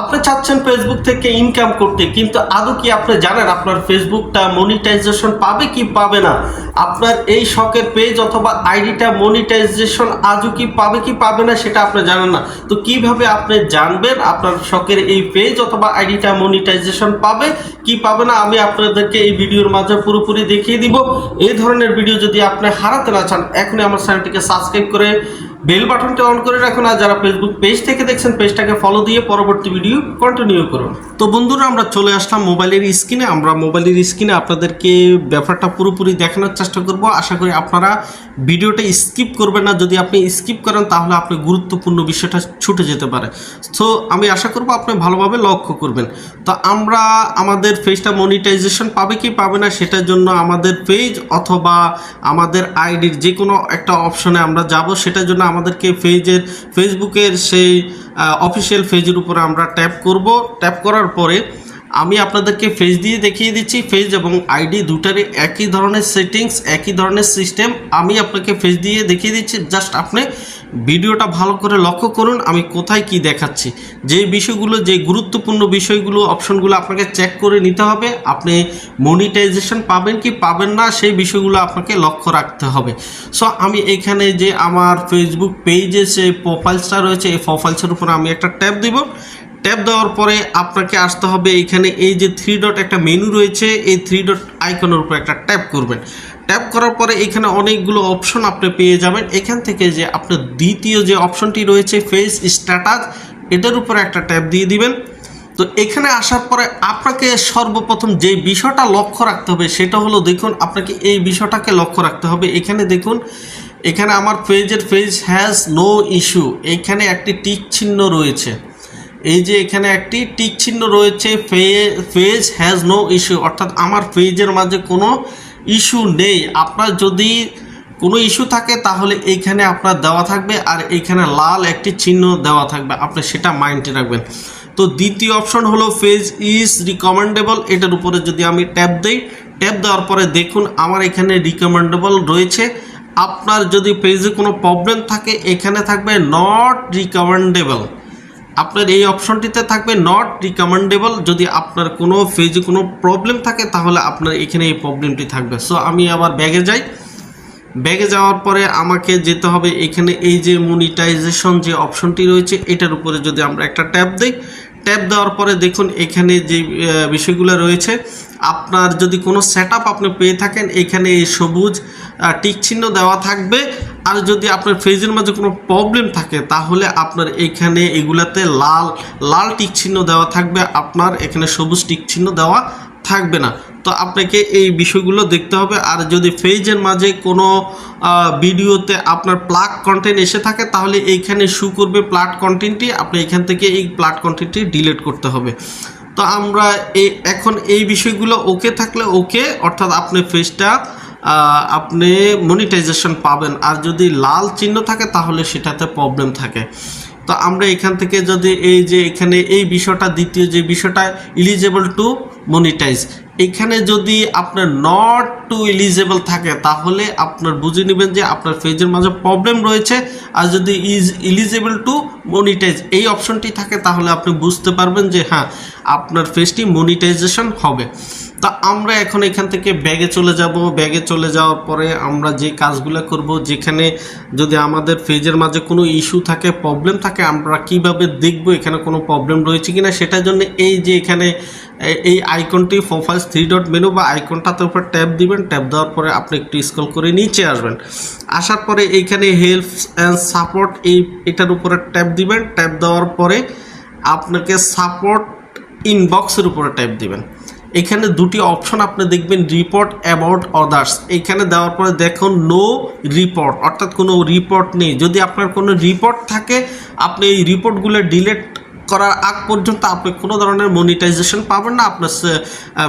আপনি চাচ্ছেন ফেসবুক থেকে ইনকাম করতে, কিন্তু আদৌ কি আপনি জানেন আপনার ফেসবুকটা মনিটাইজেশন পাবে কি পাবে না? আপনার এই শখের পেজ অথবা আইডিটা মনিটাইজেশন আজও কি পাবে কি পাবে না সেটা আপনি জানেন না। তো কীভাবে আপনি জানবেন আপনার শখের এই পেজ অথবা আইডিটা মনিটাইজেশন পাবে কি পাবে না, আমি আপনাদেরকে এই ভিডিওর মাঝে পুরোপুরি দেখিয়ে দিব। এই ধরনের ভিডিও যদি আপনি হারাতে না চান, এখনই আমার চ্যানেলটিকে সাবস্ক্রাইব করে বেল বাটনটি অন করে রাখুন আর যারা ফেসবুক পেজ থেকে দেখছেন পেজটাকে ফলো দিয়ে পরবর্তী ভিডিও কন্টিনিউ করুন। তো বন্ধুরা, আমরা চলে আসলাম মোবাইলের স্ক্রিনে আমরা মোবাইলের স্ক্রিনে আপনাদেরকে ব্যাপারটা পুরোপুরি দেখানোর চেষ্টা করব। আশা করি আপনারা ভিডিওটা স্কিপ করবেন না। যদি আপনি স্কিপ করেন, তাহলে আপনি গুরুত্বপূর্ণ বিষয়টা ছুটে যেতে পারে। তো আমি আশা করব আপনি ভালোভাবে লক্ষ্য করবেন। তো আমরা আমাদের পেজটা মনিটাইজেশন পাবে কি পাবে না, সেটার জন্য আমাদের পেজ অথবা আমাদের আইডির যে কোনো একটা অপশনে আমরা যাব। সেটার জন্য আমাদেরকে ফেজের ফেসবুকের সেই অফিসিয়াল ফেজের উপরে আমরা ট্যাপ করব। ট্যাপ করার পরে আমি আপনাদেরকে ফেজ দিয়ে দেখিয়ে দিচ্ছি ফেজ এবং আইডি দুটারই একই ধরনের সেটিংস একই ধরনের সিস্টেম আমি আপনাকে ফেজ দিয়ে দেখিয়ে দিচ্ছি। জাস্ট আপনি ভিডিওটা ভালো করে লক্ষ্য করুন, আমি কোথায় কি দেখাচ্ছি। যে বিষয়গুলো, যে গুরুত্বপূর্ণ বিষয়গুলো অপশনগুলো আপনাকে চেক করে নিতে হবে। আপনি মনিটাইজেশন পাবেন কি পাবেন না, সেই বিষয়গুলো আপনাকে লক্ষ্য রাখতে হবে। সো আমি এখানে যে আমার ফেসবুক পেজে যে প্রোফাইলসটা রয়েছে, এই প্রোফাইলসের উপর আমি একটা ট্যাপ দিব। ট্যাপ দেওয়ার পরে আপনাকে আসতে হবে এখানে এই যে থ্রি ডট একটা মেনু রয়েছে, এই থ্রি ডট আইকনের উপর একটা ট্যাপ করবেন। ট্যাপ করার পরে এখানে অনেকগুলো অপশন আপনি পেয়ে যাবেন। এখান থেকে যে আপনার দ্বিতীয় যে অপশনটি রয়েছে ফেস স্ট্যাটাস এটার উপরে একটা ট্যাপ দিয়ে দিবেন। তো এখানে আসার পরে আপনাকে সর্বপ্রথম যে বিষয়টা লক্ষ্য রাখতে হবে সেটা হলো দেখুন, আপনাকে এই বিষয়টাকে লক্ষ্য রাখতে হবে। এখানে দেখুন, এখানে আমার পেজের পেজ হ্যাজ নো ইস্যু এখানে একটি টিক চিহ্ন রয়েছে। এই যে এখানে একটি টিক চিহ্ন রয়েছে ফেজ হ্যাজ নো ইস্যু অর্থাৎ আমার ফেজের মাঝে কোনো ইস্যু নেই। আপনার যদি কোনো ইস্যু থাকে, তাহলে এইখানে আপনার দেওয়া থাকবে আর এইখানে লাল একটি চিহ্ন দেওয়া থাকবে। আপনি সেটা মাইন্ডে রাখবেন। তো দ্বিতীয় অপশন হলো, ফেজ ইজ রিকমেন্ডেবল এটার উপরে যদি আমি ট্যাপ দিই, ট্যাপ দেওয়ার পরে দেখুন আমার এখানে রিকমেন্ডেবল রয়েছে। আপনার যদি পেজে কোনো প্রবলেম থাকে, এখানে থাকবে নট রিকমেন্ডেবল আপনার এই অপশনটিতে থাকবে নট রিকমেন্ডেবল যদি আপনার কোনো পেজে কোনো প্রবলেম থাকে তাহলে আপনার এখানে এই প্রবলেমটি থাকবে। সো আমি আবার ব্যাগে যাই। ব্যাগে যাওয়ার পরে আমাকে যেতে হবে এখানে এই যে মনিটাইজেশন যে অপশনটি রয়েছে এটার উপরে যদি আমরা একটা ট্যাপ দিই। ট্যাপ দেওয়ার পরে দেখুন এখানে যে বিষয়গুলো রয়েছে আপনার যদি কোনো সেট আপনি পেয়ে থাকেন এখানে এই সবুজ আহ, টিক চিহ্ন দেওয়া থাকবে। আর যদি আপনার ফেজের মাঝে কোনো প্রবলেম থাকে, তাহলে আপনার এখানে এগুলাতে লাল লাল টিক চিহ্ন দেওয়া থাকবে, আপনার এখানে সবুজ টিক চিহ্ন দেওয়া থাকবে না। তো আপনাকে এই বিষয়গুলো দেখতে হবে। আর যদি ফেজের মাঝে কোনো ভিডিওতে আপনার প্লাগ কন্টেন্ট এসে থাকে, তাহলে এইখানে শু করবে প্লাট কন্টেন্টটি আপনি এখান থেকে এই প্লাট কন্টেন্টটি ডিলিট করতে হবে। তো আমরা এই, এখন এই বিষয়গুলো ওকে থাকলে ওকে অর্থাৎ আপনি ফেজটা আপনি মনিটাইজেশন পাবেন। আর যদি লাল চিহ্ন থাকে, তাহলে সেটাতে প্রবলেম থাকে। তো আমরা এখান থেকে যদি এই যে এখানে এই বিষয়টা, দ্বিতীয় যে বিষয়টা ইলিজেবল টু মনিটাইজ এখানে যদি আপনার নট টু ইলিজেবল থাকে, তাহলে আপনার বুঝে নেবেন যে আপনার পেজের মাঝে প্রবলেম রয়েছে। আর যদি ইজ ইলিজেবল টু মনিটাইজ এই অপশনটি থাকে, তাহলে আপনি বুঝতে পারবেন যে হ্যাঁ আপনার পেজটি মনিটাইজেশন হবে। তা আমরা এখন এখান থেকে ব্যাগে চলে যাব। ব্যাগে চলে যাওয়ার পরে আমরা যে কাজগুলো করব, যেখানে যদি আমাদের পেজের মাঝে কোনো ইস্যু থাকে, প্রবলেম থাকে, আমরা কীভাবে দেখব এখানে কোনো প্রবলেম রয়েছে কিনা সেটার জন্য এই যে এখানে এই আইকনটি প্রোফাইল থ্রি ডট মেনু বা আইকনটাতে উপর ট্যাপ দিবেন। ট্যাপ দেওয়ার পরে আপনি একটু স্ক্রল করে নিচে আসবেন। আসার পরে এইখানে হেল্প অ্যান্ড সাপোর্ট এই এটার উপরে ট্যাপ দিবেন। ট্যাপ দেওয়ার পরে আপনাকে সাপোর্ট ইনবক্সের উপরে ট্যাপ দিবেন। এখানে দুটি অপশন আপনি দেখবেন রিপোর্ট অ্যাবাউট আদার্স এখানে দেওয়ার পরে দেখুন নো রিপোর্ট অর্থাৎ কোনো রিপোর্ট নেই। যদি আপনার কোনো রিপোর্ট থাকে, আপনি এই রিপোর্টগুলো ডিলেট করার আগ পর্যন্ত আপনি কোনো ধরনের মনিটাইজেশন পাবেন না আপনার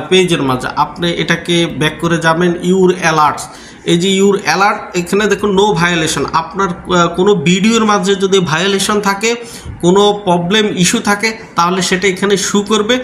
পেজের মাঝে। আপনি এটাকে ব্যাক করে যাবেন ইউর অ্যালার্টস এই যে ইউর অ্যালার্ট এখানে দেখুন নো ভায়োলেশন আপনার কোনো ভিডিওর মাঝে যদি ভায়োলেশন থাকে, কোনো প্রবলেম ইস্যু থাকে, তাহলে সেটা এখানে শু করবে।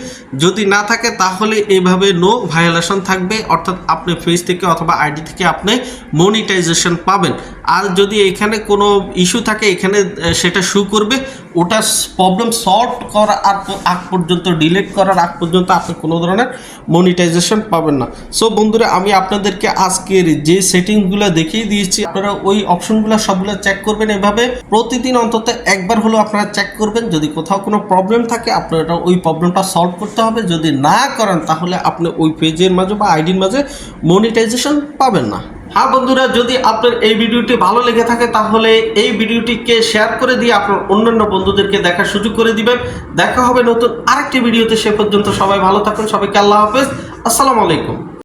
যদি না থাকে, তাহলে এইভাবে নো ভায়োলেশন থাকবে। অর্থাৎ আপনি ফেস থেকে অথবা আইডি থেকে আপনি মনিটাইজেশন পাবেন। আর যদি এখানে কোনো ইস্যু থাকে, এখানে সেটা শু করবে। ওটা প্রবলেম সলভ করা আর আগ পর্যন্ত ডিলেট করার আগ পর্যন্ত আপনি কোনো ধরনের মনিটাইজেশন পাবেন না। সো বন্ধুরা, আমি আপনাদেরকে আজকের যে সেটিংগুলো দেখিয়ে দিয়েছি, আপনারা ওই অপশনগুলো সবগুলো চেক করবেন এভাবে। প্রতিদিন অন্তত একবার হলেও আপনারা চেক করবেন। যদি কোথাও কোনো প্রবলেম থাকে, আপনারা ওই প্রবলেমটা সলভ করতে হবে। যদি না করেন, তাহলে আপনি ওই পেজের মাঝে বা আইডির মাঝে মনিটাইজেশন পাবেন না। হ্যাঁ বন্ধুরা, যদি আপনার এই ভিডিওটি ভালো লেগে থাকে, তাহলে এই ভিডিওটিকে শেয়ার করে দিয়ে আপনার অন্যান্য বন্ধুদেরকে দেখার সুযোগ করে দিবেন। দেখা হবে নতুন আরেকটি ভিডিওতে, সে পর্যন্ত সবাই ভালো থাকুন, সবাইকে আল্লাহ হাফেজ। আসসালামু আলাইকুম।